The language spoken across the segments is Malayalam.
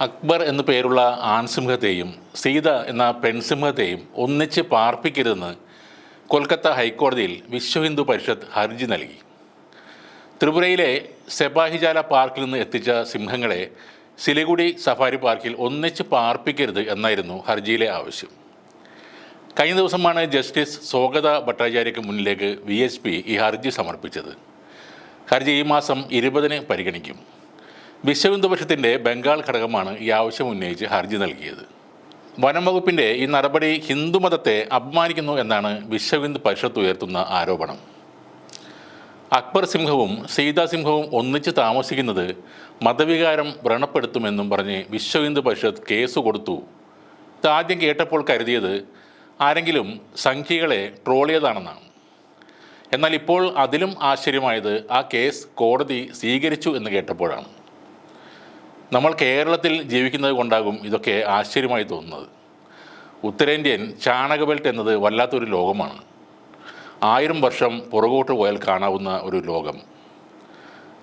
അക്ബർ എന്നു പേരുള്ള ആൺസിംഹത്തെയും സീത എന്ന പെൺസിംഹത്തെയും ഒന്നിച്ച് പാർപ്പിക്കരുതെന്ന് കൊൽക്കത്ത ഹൈക്കോടതിയിൽ വിശ്വ ഹിന്ദു പരിഷത്ത് ഹർജി നൽകി. ത്രിപുരയിലെ സെബാഹിജാല പാർക്കിൽ നിന്ന് എത്തിച്ച സിംഹങ്ങളെ സിലിഗുഡി സഫാരി പാർക്കിൽ ഒന്നിച്ച് പാർപ്പിക്കരുത് എന്നായിരുന്നു ഹർജിയിലെ ആവശ്യം. കഴിഞ്ഞ ദിവസമാണ് ജസ്റ്റിസ് സ്വാഗത ഭട്ടാചാര്യയ്ക്ക് മുന്നിലേക്ക് വി എസ് പി ഈ ഹർജി സമർപ്പിച്ചത്. ഹർജി ഈ മാസം ഇരുപതിന് പരിഗണിക്കും. വിശ്വഹിന്ദു പരിഷത്തിന്റെ ബംഗാൾ ഘടകമാണ് ഈ ആവശ്യം ഉന്നയിച്ച് ഹർജി നൽകിയത്. വനം വകുപ്പിന്റെ ഈ നടപടി ഹിന്ദുമതത്തെ അപമാനിക്കുന്നു എന്നാണ് വിശ്വഹിന്ദു പരിഷത്ത് ഉയർത്തുന്ന ആരോപണം. അക്ബർ സിംഹവും സീതാ സിംഹവും ഒന്നിച്ച് താമസിക്കുന്നത് മതവികാരം വ്രണപ്പെടുത്തുമെന്നും പറഞ്ഞ് വിശ്വഹിന്ദു പരിഷത്ത് കേസ് കൊടുത്തു. ഇതാദ്യം കേട്ടപ്പോൾ കരുതിയത് ആരെങ്കിലും സംഖ്യകളെ ട്രോളിയതാണെന്നാണ് എന്നാൽ ഇപ്പോൾ അതിലും ആശ്ചര്യമായത് ആ കേസ് കോടതി സ്വീകരിച്ചു എന്ന് കേട്ടപ്പോഴാണ്. നമ്മൾ കേരളത്തിൽ ജീവിക്കുന്നത് കൊണ്ടാകും ഇതൊക്കെ ആശ്ചര്യമായി തോന്നുന്നത്. ഉത്തരേന്ത്യൻ ചാണക ബെൽറ്റ് എന്നത് വല്ലാത്തൊരു ലോകമാണ്. ആയിരം വർഷം പുറകോട്ട് പോയാൽ കാണാവുന്ന ഒരു ലോകം.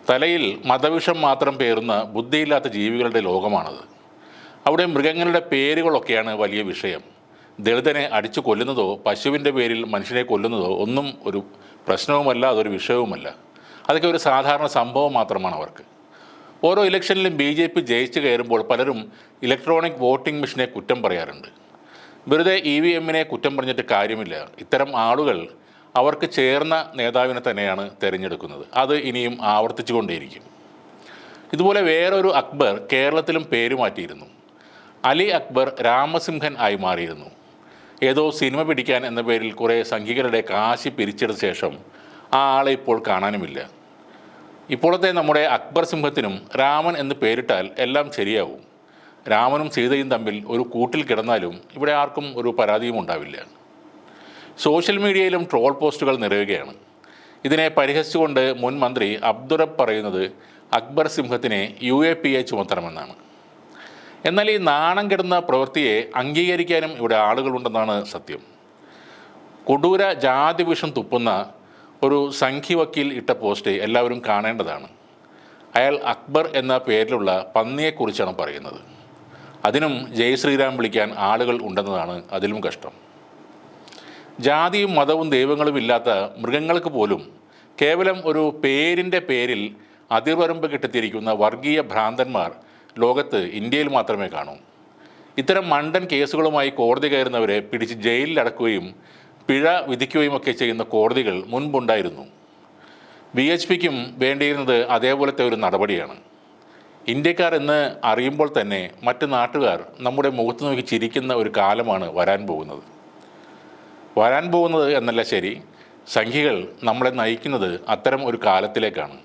തലയിൽ മതവിഷം മാത്രം പേറുന്ന ബുദ്ധിയില്ലാത്ത ജീവികളുടെ ലോകമാണത്. അവിടെ മൃഗങ്ങളുടെ പേരുകളൊക്കെയാണ് വലിയ വിഷയം. ദളിതനെ അടിച്ചു കൊല്ലുന്നതോ പശുവിന്റെ പേരിൽ മനുഷ്യനെ കൊല്ലുന്നതോ ഒന്നും ഒരു പ്രശ്നവുമല്ല അതൊരു വിഷയവുമല്ല. അതൊക്കെ ഒരു സാധാരണ സംഭവം മാത്രമാണ് അവർക്ക്. ഓരോ ഇലക്ഷനിലും ബി ജെ പി ജയിച്ചു കയറുമ്പോൾ പലരും ഇലക്ട്രോണിക് വോട്ടിംഗ് മെഷീനെ കുറ്റം പറയാറുണ്ട്. വെറുതെ ഇ വി എമ്മിനെ കുറ്റം പറഞ്ഞിട്ട് കാര്യമില്ല. ഇത്തരം ആളുകൾ അവർക്ക് ചേർന്ന നേതാവിനെ തന്നെയാണ് തിരഞ്ഞെടുക്കുന്നത്. അത് ഇനിയും ആവർത്തിച്ചുകൊണ്ടേയിരിക്കും. ഇതുപോലെ വേറൊരു അക്ബർ കേരളത്തിലും പേര് മാറ്റിയിരുന്നു. അലി അക്ബർ രാമസിംഹൻ ആയി മാറിയിരുന്നു. ഏതോ സിനിമ പിടിക്കാൻ എന്ന പേരിൽ കുറേ സംഘികളുടെ കാശി പിരിച്ചെടുത്ത ശേഷം ആ ആളെ ഇപ്പോൾ കാണാനുമില്ല. ഇപ്പോഴത്തെ നമ്മുടെ അക്ബർ സിംഹത്തിനും രാമൻ എന്ന് പേരിട്ടാൽ എല്ലാം ശരിയാവും. രാമനും സീതയും തമ്മിൽ ഒരു കൂട്ടിൽ കിടന്നാലും ഇവിടെ ആർക്കും ഒരു പരാതിയും ഉണ്ടാവില്ല. സോഷ്യൽ മീഡിയയിലും ട്രോൾ പോസ്റ്റുകൾ നിറയുകയാണ്. ഇതിനെ പരിഹസിച്ചുകൊണ്ട് മുൻ മന്ത്രി അബ്ദുറബ് പറയുന്നത് അക്ബർ സിംഹത്തിനെ യു എ പി എ ചുമത്തണമെന്നാണ്. എന്നാൽ ഈ നാണം കെടുന്ന പ്രവൃത്തിയെ അംഗീകരിക്കാനും ഇവിടെ ആളുകളുണ്ടെന്നാണ് സത്യം. കൊടൂര ജാതിവിഷം തുപ്പുന്ന ഒരു സംഖ്യ വക്കീൽ ഇട്ട പോസ്റ്റ് എല്ലാവരും കാണേണ്ടതാണ്. അയാൾ അക്ബർ എന്ന പേരിലുള്ള പന്നിയെക്കുറിച്ചാണ് പറയുന്നത്. അതിനും ജയ് ശ്രീരാം വിളിക്കാൻ ആളുകൾ ഉണ്ടെന്നതാണ് അതിലും കഷ്ടം. ജാതിയും മതവും ദൈവങ്ങളും ഇല്ലാത്ത മൃഗങ്ങൾക്ക് പോലും കേവലം ഒരു പേരിന്റെ പേരിൽ അതിർവരമ്പ് കെട്ടിത്തിരിക്കുന്ന വർഗീയ ഭ്രാന്തന്മാർ ലോകത്ത് ഇന്ത്യയിൽ മാത്രമേ കാണൂ. ഇത്തരം മണ്ടൻ കേസുകളുമായി കോടതി കയറുന്നവരെ പിടിച്ച് ജയിലിലടക്കുകയും പിഴ വിധിക്കുകയും ഒക്കെ ചെയ്യുന്ന കോടതികൾ മുൻപുണ്ടായിരുന്നു. ബി എച്ച് പിക്കും വേണ്ടിയിരുന്നത് അതേപോലത്തെ ഒരു നടപടിയാണ്. ഇന്ത്യക്കാർ എന്ന് അറിയുമ്പോൾ തന്നെ മറ്റ് നാട്ടുകാർ നമ്മുടെ മുഖത്ത് നോക്കി ചിരിക്കുന്ന ഒരു കാലമാണ് വരാൻ പോകുന്നത്. വരാൻ പോകുന്നത് എന്നല്ല ശരി സംഖ്യകൾ നമ്മളെ നയിക്കുന്നത് അത്തരം ഒരു കാലത്തിലേക്കാണ്.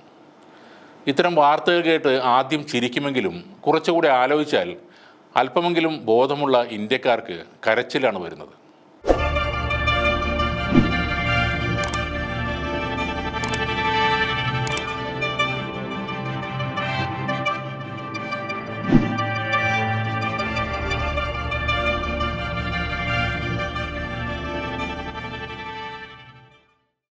ഇത്തരം വാർത്തകൾ കേട്ട് ആദ്യം ചിരിക്കുമെങ്കിലും കുറച്ചുകൂടി ആലോചിച്ചാൽ അല്പമെങ്കിലും ബോധമുള്ള ഇന്ത്യക്കാർക്ക് കരച്ചിലാണ് വരുന്നത്.